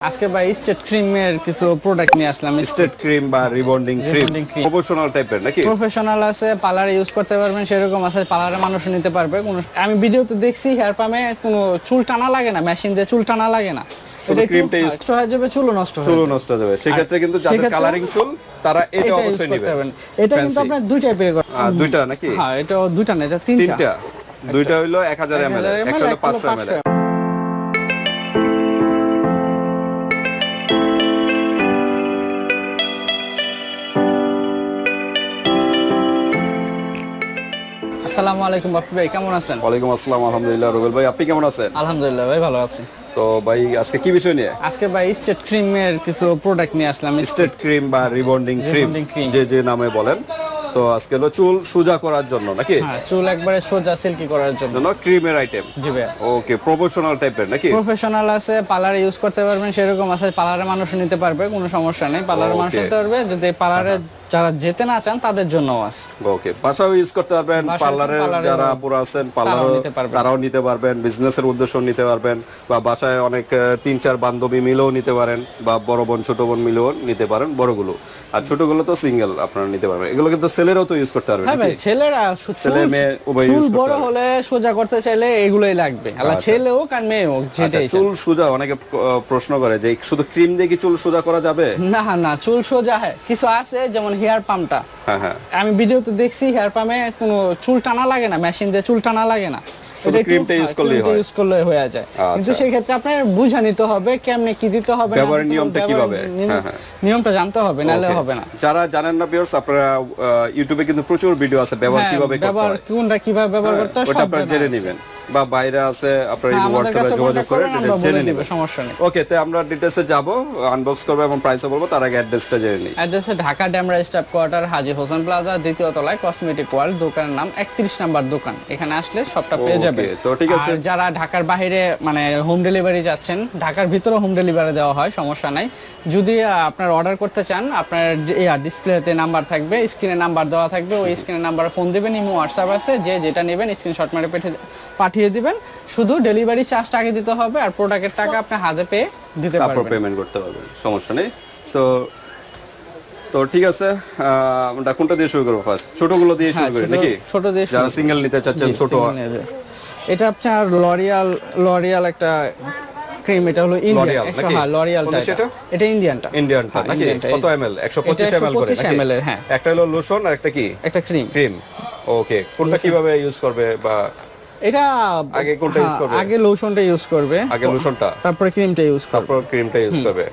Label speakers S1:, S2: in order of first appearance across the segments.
S1: আজকে ভাই স্টেট ক্রিমের কিছু প্রোডাক্ট নিয়ে আসলাম।
S2: স্টেট ক্রিম বা রিবন্ডিং ক্রিম। প্রফেশনাল টাইপের নাকি?
S1: প্রফেশনাল আছে পার্লারে ইউজ করতে পারবেন সেরকম আছে পার্লারে মানুষ নিতে পারবে কোনো আমি ভিডিওতে দেখছি হেয়ার পামে কোনো চুল টানা লাগে না মেশিন দিয়ে চুল টানা লাগে না।
S2: use-
S1: নষ্ট হয়ে যাবে চুলও নষ্ট যাবে।
S2: নষ্ট হয়ে যাবে। সেক্ষেত্রে কিন্তু যাদের কালারিং চুল তারা এটা অবশ্যই
S1: করতে
S2: নেবে।
S1: পারবেন। এটা কিন্তু। আপনার দুই টাইপের
S2: আহ, দুইটা নাকি?
S1: হ্যাঁ এটা দুইটা না এটা তিনটা।
S2: তিনটা। দুইটা হাজার এম এল একটা হলো পাঁচশো এম
S1: আসসালামু আলাইকুম বাপি ভাই কেমন আছেন?
S2: ওয়ালাইকুম আসসালাম আলহামদুলিল্লাহ রুবেল ভাই আপনি কেমন আছেন?
S1: আলহামদুলিল্লাহ ভাই ভালো আছি।
S2: তো ভাই আজকে কি বিষয় নিয়ে?
S1: আজকে ভাই স্টেট ক্রিমের কিছু প্রোডাক্ট নিয়ে আসলাম
S2: স্টেট ক্রিম বা রিবন্ডিং ক্রিম যে যে নামে বলেন। তো আজকে হলো চুল সোজা করার জন্য নাকি?
S1: হ্যাঁ চুল একবারে সোজা সিল্কি করার জন্য।
S2: জন্য ক্রিমের আইটেম
S1: জি ভাই
S2: ওকে প্রফেশনাল টাইপের নাকি?
S1: প্রফেশনাল আছে পার্লারে ইউজ করতে পারবেন সেরকম আছে। পার্লারে মানুষ নিতে পারবে কোনো সমস্যা নেই। পার্লারে মানুষ নিতে পারবে যদি পার্লারে যারা যেতে না চান তাদের জন্য আছে।
S2: ওকে বাসাও ইউজ করতে পারবেন
S1: পার্লারে
S2: যারা পুরো আছেন পার্লার
S1: তারাও নিতে পারবেন।
S2: নিতে পারবেন বিজনেসের উদ্দেশ্য নিতে পারবেন বা বাসায় অনেক তিন চার বান্ধবী মিলেও নিতে পারেন বা বড় বোন ছোট বোন মিলেও নিতে পারেন বড়গুলো। আর ছোটগুলো তো সিঙ্গেল আপনারা নিতে পারবেন। এগুলো কিন্তু সেলেরও তো ইউজ করতে পারবেন
S1: হ্যাঁ ভাই ছেলেরা
S2: ছেলে, মেয়ে উভয় use করতে
S1: বড় হলে সোজা করতে চাইলে এগুলোই লাগবে।
S2: আচ্ছা।
S1: ছেলে হোক আর মেয়ে হোক
S2: আচ্ছা,
S1: যেটাই
S2: চুল সোজা অনেকে প্রশ্ন করে যে শুধু ক্রিম দিয়ে কি চুল সোজা করা যাবে?
S1: না না চুল সোজা হয়। কিছু আছে যেমন হেয়ার পাম্পটা।
S2: হ্যাঁ হ্যাঁ।
S1: আমি ভিডিওতে দেখছি হেয়ার পাম্পে কোনো চুল টানা লাগে না মেশিন দিয়ে চুল টানা লাগে না।
S2: শুধু creamটা use করলেই হয়।
S1: ইউজ করলে হয়ে যায় কিন্তু
S2: আচ্ছা।
S1: সেই ক্ষেত্রে আপনার বুঝা নিতে হবে কেমনে কি দিতে হবে
S2: ব্যবহারের নিয়মটা কীভাবে? হ্যাঁ, হ্যাঁ।
S1: নিয়মটা জানতে হবে
S2: Okay.
S1: হবে না
S2: যারা জানেন না ভিউয়ার্স আপনারা ইউটিউবে কিন্তু প্রচুর ভিডিও আছে ব্যবহার
S1: হ্যাঁ,
S2: কীভাবে করতে
S1: ব্যবহার কোনটা কীভাবে ব্যবহার করতে হয়
S2: ওটা আপনারা
S1: জেনে
S2: নেবেন বা বাইরে আছে আপনারা
S1: আমাদের
S2: হোয়াটসঅ্যাপে যোগাযোগ করে জেনে নেবেন
S1: সমস্যা নেই
S2: ওকে তো আমরা ডিটেলসে যাব আনবক্স করব এবং প্রাইসও বলব তার আগে অ্যাড্রেসটা জেনে নিই
S1: অ্যাড্রেসে Dhaka Demra staff quarter Haji Hossain plaza দ্বিতীয় তলায় কসমেটিক ওয়ার্ল্ড দোকানের নাম একত্রিশ নাম্বার দোকান এখানে আসলে সবটা পেয়ে
S2: Okay,
S1: যাবে।
S2: তো ঠিক আছে।
S1: যারা ঢাকার বাইরে মানে হোম ডেলিভারি যাচ্ছেন ঢাকার ভিতরে হোম ডেলিভারি দেওয়া হয় সমস্যা নাই। যদি আপনার অর্ডার করতে চান আপনার ডিসপ্লেতে নাম্বার থাকবে স্ক্রিনে নাম্বার দেওয়া থাকবে ওই স্ক্রিনে নাম্বারে ফোন দিবেন ইমো হোয়াটসঅ্যাপ আছে যে যেটা নেবেন স্ক্রিনশট মেরে পেঠে পাঠিয়ে দিবেন। শুধু ডেলিভারি চার্জটা আগে দিতে হবে আর প্রোডাক্টের টাকা আপনি হাতে পেয়ে দিতে
S2: তারপর
S1: পারবেন।
S2: পেমেন্ট করতে পারবেন সমস্যা নেই। তো তো ঠিক আছে আমরা কোনটা দিয়ে শুরু করব ফার্স্ট ছোটগুলো দিয়ে শুরু
S1: হ্যাঁ,
S2: করি নাকি?
S1: ছোট দিয়ে
S2: যারা সিঙ্গেল নিতে চাচ্ছেন ছোট।
S1: এটা আপনার লরিয়াল লরিয়াল একটা ক্রিম এটা হলো ইন্ডিয়ান? হ্যাঁ লরিয়ালটা
S2: এটা?
S1: ইন্ডিয়ানটা
S2: ইন্ডিয়ানটা
S1: হ্যাঁ,
S2: নাকি? কত এমএল 125 এমএল করে নাকি?
S1: এর, হ্যাঁ।
S2: একটা হলো লোশন আর একটা কি?
S1: একটা ক্রিম
S2: ক্রিম ওকে কোনটা কীভাবে ইউজ করবে বা
S1: এটা
S2: আগে কোনটা use
S1: হ্যাঁ,
S2: করবে?
S1: আগে লোশনটা ইউজ করবে।
S2: আগে লোশনটা
S1: তারপরে ক্রিমটা ইউজ করবে।
S2: তারপর ক্রিমটা ইউজ করবে।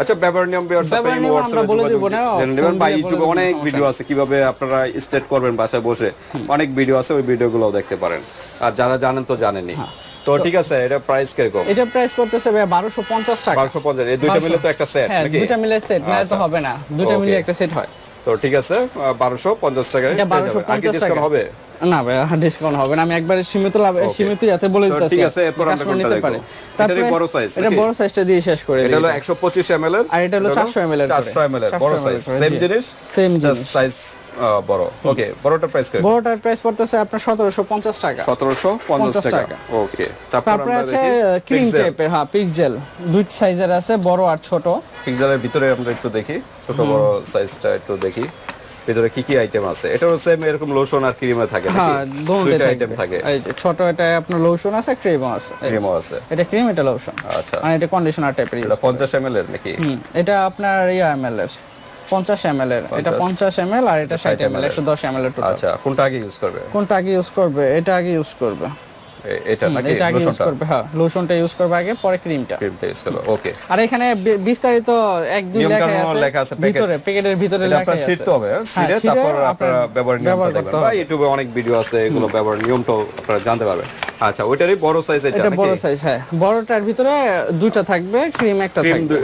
S2: আচ্ছা ব্যবহার নিয়ম ভিউয়ার্স আপনি হোয়াটসঅ্যাপে
S1: বলে দিব না,
S2: নেবেন বা ইউটিউবে অনেক ভিডিও আছে কীভাবে আপনারা স্টেট করবেন বাসায় বসে অনেক ভিডিও আছে ওই ভিডিওগুলো দেখতে পারেন। আর যারা জানেন তো জানেনই।
S1: হ্যাঁ।
S2: তো ঠিক আছে এটা প্রাইস কীরকম?
S1: এটা প্রাইস পড়তেছে ভাই 1250 টাকা।
S2: 1250 এই দুইটা মিলে তো একটা সেট
S1: হ্যাঁ
S2: নাকি?
S1: দুইটা মিলে সেট না তো
S2: আচ্ছা।
S1: হবে না। দুইটা মিলে একটা সেট হয়।
S2: তো ঠিক আছে বারোশো পঞ্চাশ টাকায়
S1: এটা
S2: পেয়ে যাবেন। আর কি
S1: 1250 টাকা।
S2: হবে?
S1: না ভাই ডিসকাউন্ট হবে না। আমি একবারে সীমিত লাভ সীমিত যাতে বলে দিতেছি।
S2: ঠিক আছে, এরপর আমরা কোনটা?
S1: পারে। তারপরে
S2: বড় size
S1: এটা বড় সাইজটা দিয়ে শেষ করে
S2: এটা হলো একশো পঁচিশ এম
S1: আর এটা হলো 400 ml এর করে।
S2: চারশো এর বড় সাইজ সেম জিনিস?
S1: জিনিস।
S2: সাইজ বড়। ওকে বড়টা প্রাইস করে
S1: বড়টার প্রাইস পড়তেছে আপনার 1750 টাকা।
S2: সতেরোশো পঞ্চাশ টাকা।
S1: টাকা।
S2: ওকে তারপর
S1: আছে ক্রিম টাইপের হ্যাঁ পিক্সেল দুই সাইজের আছে বড় আর ছোট।
S2: পিক্সেলের ভিতরে আমরা একটু দেখি। ছোট বড় সাইজটা একটু দেখি। ভিতরে কি কি আইটেম আছে? এটাও সেম এরকম লোশন আর ক্রিমে থাকে নাকি?
S1: হ্যাঁ দুটোই
S2: আইটেম থাকে।
S1: এই যে ছোট এটা আপনার লোশন আছে ক্রিমও আছে।
S2: ক্রিমও আছে।
S1: এটা ক্রিম এটা লোশন
S2: আচ্ছা।
S1: আর এটা কন্ডিশনার টাইপের
S2: এটা পঞ্চাশ এম এল এর নাকি?
S1: হুম এটা আপনার ইয়া এমএল এর 50 এমএল এর। এটা 50 এমএল আর এটা 60 এমএল 110 এমএল এর। টোটাল
S2: আচ্ছা কোনটা আগে ইউজ করবে?
S1: কোনটা আগে ইউজ করবে? এটা আগে ইউজ করবে।
S2: এটা নাকি লোশনটা
S1: হ্যাঁ লোশনটা ইউজ করবে আগে পরে ক্রিমটা
S2: ক্রিমটা ইউজ করল ওকে
S1: আর এখানে বিস্তারিত এক দুই লেখা আছে। ভিতরে প্যাকেটের ভিতরে লেখা
S2: আপনার
S1: আছে।
S2: হবে হ্যাঁ?
S1: হ্যাঁ,
S2: শিখে
S1: শিখে
S2: তারপর আপনারা ব্যবহার নিয়মটা দেখবেন। বা ইউটিউবে অনেক ভিডিও আছে এগুলো ব্যবহার নিয়মটাও আপনারা জানতে পারবেন। আচ্ছা ওইটারই বড় সাইজ এটা
S1: এটা বড় সাইজ হ্যাঁ। বড়টার ভিতরে দুইটা থাকবে ক্রিম একটা থাকবে।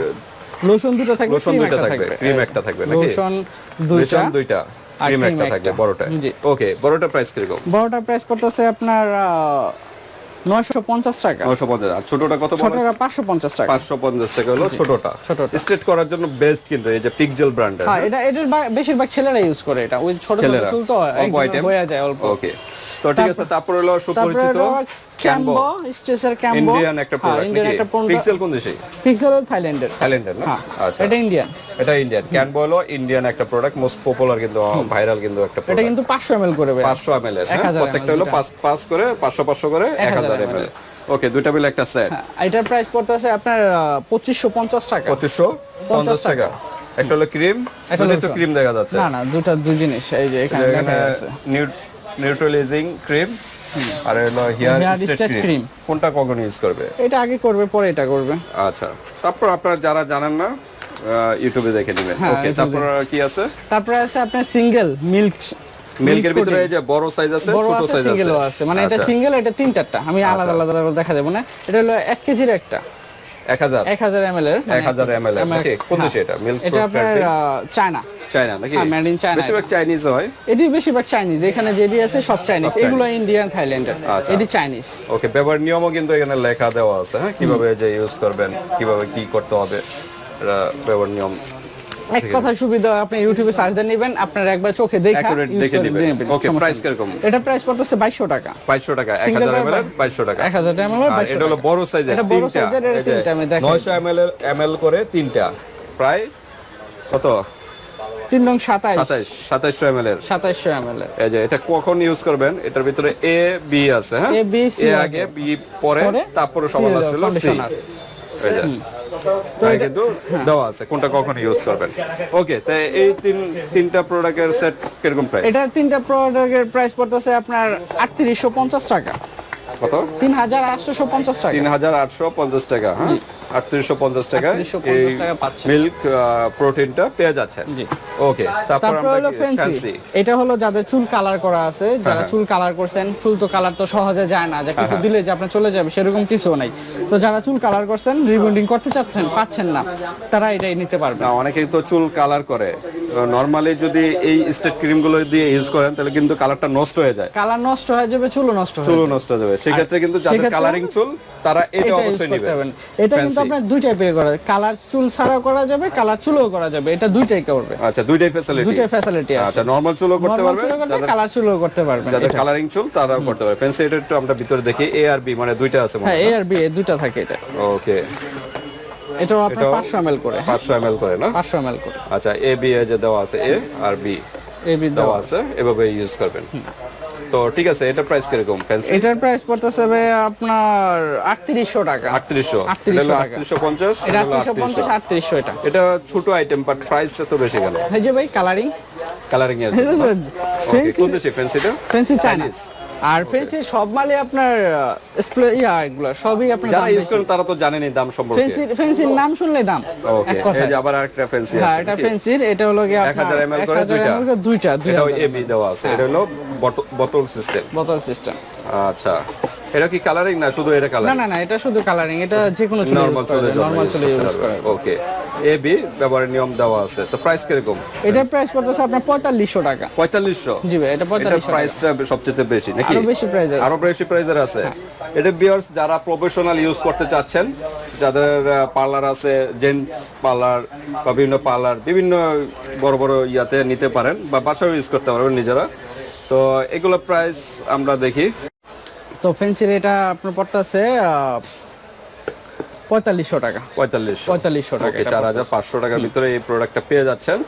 S1: লোশন দুটো থাকবে
S2: লোশন থাকবে, cream একটা থাকবে নাকি?
S1: লোশন দুইটা
S2: দুইটা ক্রিম একটা থাকবে। বড়টা
S1: জি।
S2: ওকে বড়টা প্রাইস কীরকম?
S1: বড়টার প্রাইস পড়তেছে আপনার নয়শো পঞ্চাশ টাকা।
S2: 950 আর ছোটটা কত
S1: ছোটটা পাঁচশো পঞ্চাশ টাকা।
S2: 550 টাকা হলো ছোটটা।
S1: ছোটটা।
S2: স্ট্রেট করার জন্য বেস্ট কিন্তু এই যে পিকজেল ব্র্যান্ডের
S1: হ্যাঁ এটা এটার বেশিরভাগ ছেলেরা ইউজ করে এটা। ওই ছোট চুল তো হয়ে যায় অল্প।
S2: ওকে তো ঠিক আছে তারপর হলো সুপরিচিত।
S1: ক্যাম্বো স্ট্রেসের ক্যাম্বো
S2: ইন্ডিয়ান একটা প্রোডাক্ট
S1: ইন্ডিয়ান একটা প্রোডাক্ট
S2: পিক্সেল কোন দেশে?
S1: পিক্সেল থাইল্যান্ডের।
S2: থাইল্যান্ডের না?
S1: হ্যাঁ
S2: আচ্ছা।
S1: এটা ইন্ডিয়ান
S2: এটা ইন্ডিয়ান ক্যানবো হলো ইন্ডিয়ান একটা প্রোডাক্ট মোস্ট পপুলার কিন্তু ভাইরাল কিন্তু একটা
S1: এটা কিন্তু পাঁচশো এম করে ভাই।
S2: পাঁচশো এর হ্যাঁ?
S1: 1000
S2: প্রত্যেকটা হলো
S1: দুইটা।
S2: পাঁচ পাঁচ করে পাঁচশো পাঁচশো করে এক হাজার এম
S1: 1000
S2: এল ওকে দুইটা মিলে একটা সেট
S1: হ্যাঁ, এটার প্রাইস পড়তেছে আপনার পঁচিশশো পঞ্চাশ টাকা।
S2: পঁচিশশো পঞ্চাশ টাকা। একটা হলো ক্রিম
S1: একটা হলো
S2: তো ক্রিম দেখা যাচ্ছে।
S1: না না দুটা দুই জিনিস এই যে এখানে আছে।
S2: নিউট্রালাইজিং ক্রিম আর হলো হিয়ার
S1: state
S2: ক্রিম কোনটা কখন ইউজ করবে?
S1: এটা আগে করবে পরে এটা করবে।
S2: আচ্ছা। তারপর আপনারা যারা জানেন না ইউটিউবে দেখে নেবেন।
S1: হ্যাঁ,
S2: ওকে তারপর কি আছে?
S1: তারপরে আছে আপনার সিঙ্গেল মিল্ক
S2: মিল্কের ভিতরে যে বড় সাইজ আছে ছোট
S1: আছে
S2: সাইজ আছে।
S1: মানে এটা
S2: আচ্ছা।
S1: সিঙ্গেল এটা তিন চারটা আমি আলাদা আলাদা করে দেখা দেবো না। এটা হলো এক কেজির একটা।
S2: এক হাজার?
S1: এক হাজার এম এল এর
S2: এক হাজার এম কোন দেশে এটা মিল্ক
S1: এটা আপনার চায়না
S2: চায়না নাকি?
S1: হ্যাঁ,
S2: বেশিরভাগ চাইনিজ হয়?
S1: এটি বেশিরভাগ চাইনিজ এখানে যেটি আছে সব চাইনিজ এগুলো ইন্ডিয়ান থাইল্যান্ডের
S2: আচ্ছা।
S1: এটি চাইনিজ
S2: ওকে ব্যবহার নিয়মও কিন্তু এখানে লেখা দেওয়া আছে হ্যাঁ? কীভাবে যে ইউজ করবেন কীভাবে কি করতে হবে ব্যবহার নিয়ম
S1: এক কথা সুবিধা আপনি ইউটিউবে সার্চ দিয়ে নেবেন আপনার একবার চোখে দেখা
S2: দেখে নেবেন। price
S1: নেই।
S2: কীরকম?
S1: এটা প্রাইস পড়তেছে বাইশশো টাকা।
S2: বাইশশো টাকা এক
S1: Single
S2: হাজার এম
S1: bar
S2: এল বাইশশো টাকা।
S1: এক হাজার এম
S2: আর এটা হলো বড় সাইজের
S1: এটা বড় এর, এটা তিনটা আমি।
S2: নয়শো এম এল এম করে তিনটা। প্রায় কত?
S1: তিন নং সাতাইশ।
S2: সাতাইশ সাতাইশশো এম এল এর।
S1: সাতাইশশো এম এল
S2: এই যে এটা কখন ইউজ করবেন? এটার ভিতরে এ বি আছে হ্যাঁ? এ
S1: আছে।
S2: আগে বি পরে
S1: পরে
S2: তারপরে সমান আসছিল সি কিন্তু দেওয়া আছে কোনটা কখন ইউজ করবেন। ওকে তাই এই তিন তিনটা প্রোডাক্টের সেট কীরকম প্রাইস
S1: এটা তিনটা প্রোডাক্টের প্রাইস পড়তেছে আপনার আটত্রিশশো পঞ্চাশ টাকা।
S2: কত?
S1: তিন হাজার আটশোশো পঞ্চাশ টাকা।
S2: তিন হাজার আটশো পঞ্চাশ টাকা হ্যাঁ। আটত্রিশশো পঞ্চাশ টাকা।
S1: 3850
S2: মিল্ক প্রোটিনটা পেয়ে যাচ্ছে
S1: জি।
S2: ওকে তারপর
S1: হলো ফ্যান্সি এটা হলো যাদের চুল কালার করা আছে যারা
S2: হ্যাঁ।
S1: চুল কালার করছেন চুল তো কালার তো সহজে যায় না যে কিছু
S2: হ্যাঁ।
S1: দিলে যে আপনার চলে যাবে সেরকম কিছু নাই। তো যারা চুল কালার করছেন রিবন্ডিং করতে চাচ্ছেন পাচ্ছেন না তারা এটাই নিতে পারবে।
S2: না অনেকেই তো চুল কালার করে। নর্মালি যদি এই স্টেট ক্রিমগুলো দিয়ে ইউজ করেন তাহলে কিন্তু কালারটা নষ্ট হয়ে যায়।
S1: কালার নষ্ট হয়ে যাবে চুলও নষ্ট হয়ে
S2: চুলও নষ্ট হয়ে যাবে। সেক্ষেত্রে কিন্তু যাদের কালারিং চুল তারা এটা অবশ্যই
S1: করতে
S2: নেবে।
S1: পারবেন। এটা কিন্তু আপনার দুই টাইপের করা কালার চুল ছাড়াও করা যাবে কালার চুলও করা যাবে। এটা দুইটাই করবে।
S2: আচ্ছা দুইটাই ফ্যাসিলিটি
S1: দুইটাই ফ্যাসিলিটি আছে।
S2: আচ্ছা নর্মাল চুলও করতে পারবে
S1: কালার চুলও করতে পারবেন
S2: যাদের কালারিং চুল তারাও করতে পারবে। ফ্যান্সি এটা একটু আমরা ভিতরে দেখি এ আর বি মানে দুইটা আছে
S1: হ্যাঁ এ আর বি দুইটা থাকে এটা।
S2: ওকে
S1: এটাও আপনার
S2: এটাও-
S1: পাঁচশো এম করে।
S2: পাঁচশো এম করে না?
S1: পাঁচশো এম করে।
S2: আচ্ছা এ বি এ যে দেওয়া আছে এ আর বি
S1: এ বি
S2: দেওয়া আছে এভাবে ইউজ করবেন। তো ঠিক আছে এটা প্রাইস কীরকম? ফ্যান্সি
S1: এটার প্রাইস পড়তেছে ভাই আপনার আটত্রিশশো টাকা।
S2: আটত্রিশশো।
S1: 3800 টাকা।
S2: আটত্রিশশো পঞ্চাশ
S1: এটা আটত্রিশশো। পঞ্চাশ আটত্রিশশো এটা।
S2: এটা ছোট আইটেম বাট প্রাইস এত বেশি কেন?
S1: এই যে ভাই কালারিং
S2: কালারিং এর ওকে কোন দেশে ফ্যান্সিটা
S1: ফেন্সি চাইনিজ আর ফেন্সি সব মালে আপনার স্প্লে ইয়া এগুলো সবই আপনার
S2: যারা ইউজ করেন তারা তো জানেনই দাম সম্পর্কে।
S1: ফেন্সি ফেন্সির নাম শুনলে দাম
S2: ওকে
S1: এক কথায়
S2: এই যে আবার আরেকটা ফ্যান্সি
S1: হ্যাঁ
S2: আছে
S1: এটা
S2: নাকি?
S1: ফেন্সির এটা হলো
S2: 1000
S1: আপনার
S2: ml করে
S1: 1000
S2: দুইটা।
S1: ml করে দুইটা দুই
S2: এটাও
S1: হাজার
S2: এবি দেওয়া আছে এটা হলো বোতল সিস্টেম
S1: বোতল সিস্টেম
S2: আচ্ছা। এটা কি কালারিং না শুধু এটা কালার
S1: না না এটা শুধু কালারিং এটা যে কোনো চুলে
S2: নরমাল চলে
S1: নরমাল চুলে ইউজ করে।
S2: ওকে এবি ব্যবহারের নিয়ম দেওয়া আছে। তো প্রাইস কীরকম?
S1: এটার প্রাইস পড়তেছে আপনার পঁয়তাল্লিশশো টাকা।
S2: পঁয়তাল্লিশশো?
S1: জি ভাই এটা 4500 এটা
S2: প্রাইসটা সবচেয়ে বেশি নাকি?
S1: আরও বেশি প্রাইস আছে।
S2: আরও বেশি প্রাইজের আছে। এটা বিয়ার্স যারা প্রফেশনাল ইউজ করতে চাচ্ছেন যাদের পার্লার আছে জেন্টস পার্লার বা বিভিন্ন পার্লার বিভিন্ন বড় বড় ইয়াতে নিতে পারেন বা বাসায় ইউজ করতে পারবেন নিজেরা। তো এগুলো প্রাইস আমরা দেখি।
S1: তো ফেন্সির এটা আপনার পড়তেছে পঁয়তাল্লিশশো টাকা।
S2: পঁয়তাল্লিশ
S1: পঁয়তাল্লিশশো টাকা
S2: চার হাজার পাঁচশো টাকার ভিতরে এই প্রোডাক্টটা পেয়ে যাচ্ছেন।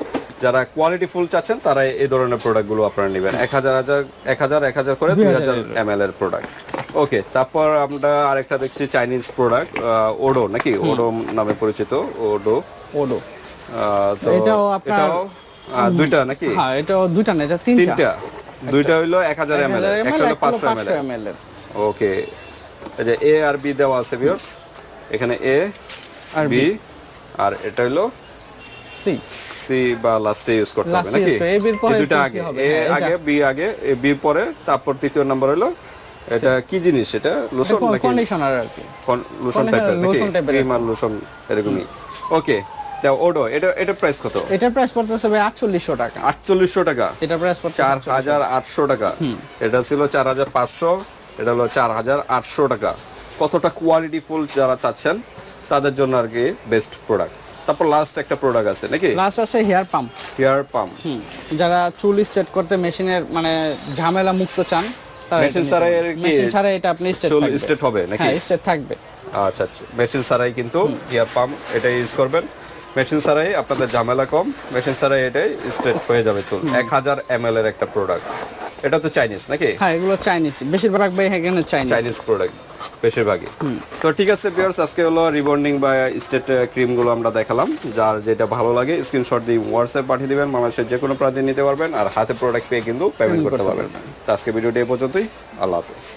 S2: যারা কোয়ালিটি ফুল চাচ্ছেন তারা এই ধরনের প্রোডাক্টগুলো আপনারা নেবেন। এক হাজার হাজার এক হাজার এক হাজার করে দুই হাজার এম এর প্রোডাক্ট ওকে তারপর আমরা আরেকটা দেখছি চাইনিজ প্রোডাক্ট ওডো নাকি? ওডো নামে পরিচিত ওডো
S1: ওডো
S2: তো
S1: এটাও আপনার-
S2: দুইটা নাকি?
S1: হ্যাঁ এটা দুইটা না এটা তিনটা।
S2: দুইটা হইল এক হাজার এম এল একটা হলো পাঁচশো এম এল
S1: এর।
S2: ওকে এই যে এ আর বি দেওয়া আছে ভিউয়ার্স এখানে এ
S1: আর
S2: বি আর এটা হলো
S1: সি
S2: সি বা লাস্টে ইউজ করতে হবে নাকি?
S1: এর
S2: এই দুইটা আগে এ
S1: হ্যাঁ,
S2: আগে বি আগে এ বি পরে তারপর তৃতীয় নাম্বার হলো এটা কি জিনিস এটা? লোশন নাকি?
S1: কন্ডিশনার আর কি।
S2: লোশন টাইপের নাকি?
S1: এর
S2: ক্রিম আর লোশন এরকমই। ওকে দাও ওডো এটা এটা প্রাইস কত?
S1: এটার প্রাইস পড়তেছে ভাই আটচল্লিশশো টাকা।
S2: আটচল্লিশশো টাকা?
S1: এটা প্রাইস পড়ছে
S2: টাকা। এটা ছিল চার হাজার পাঁচশো এটা হলো চার হাজার আটশো টাকা। কতটা কোয়ালিটি ফুল যারা চাচ্ছেন তাদের জন্য আর কি বেস্ট প্রোডাক্ট তারপর লাস্ট একটা প্রোডাক্ট আছে নাকি?
S1: লাস্ট আছে হেয়ার পাম্প
S2: হেয়ার পাম্প
S1: যারা চুল স্ট্রেট করতে মেশিনের মানে ঝামেলা মুক্ত চান
S2: মেশিন ছাড়া এর কি
S1: ছাড়া এটা আপনি স্টেট
S2: হবে নাকি?
S1: হ্যাঁ স্টেট থাকবে।
S2: আচ্ছা আচ্ছা। মেশিন ছাড়াই কিন্তু পাম্প এটা ইউজ করবেন। মেশিন ছাড়াই আপনাদের ঝামেলা কম। মেশিন ছাড়াই এটাই স্ট্রেট হয়ে যাবে চুল। এক হাজার এম এর একটা প্রোডাক্ট এটা তো চাইনিজ নাকি?
S1: হ্যাঁ এগুলো চাইনিজ বেশিরভাগ ভাই এখানে চাইনিজ
S2: চাইনিজ প্রোডাক্ট বেশিরভাগই। তো ঠিক আছে ভিউয়ার্স আজকে হলো রিবন্ডিং বা স্টেট ক্রিমগুলো আমরা দেখালাম। যার যেটা ভালো লাগে স্ক্রিনশট দিয়ে হোয়াটসঅ্যাপ পাঠিয়ে দিবেন। বাংলাদেশের যে কোনো প্রান্তে নিতে পারবেন। আর হাতে প্রোডাক্ট পেয়ে কিন্তু পেমেন্ট করতে পারবেন। তো আজকে ভিডিওটি এই পর্যন্তই। আল্লাহ হাফেজ।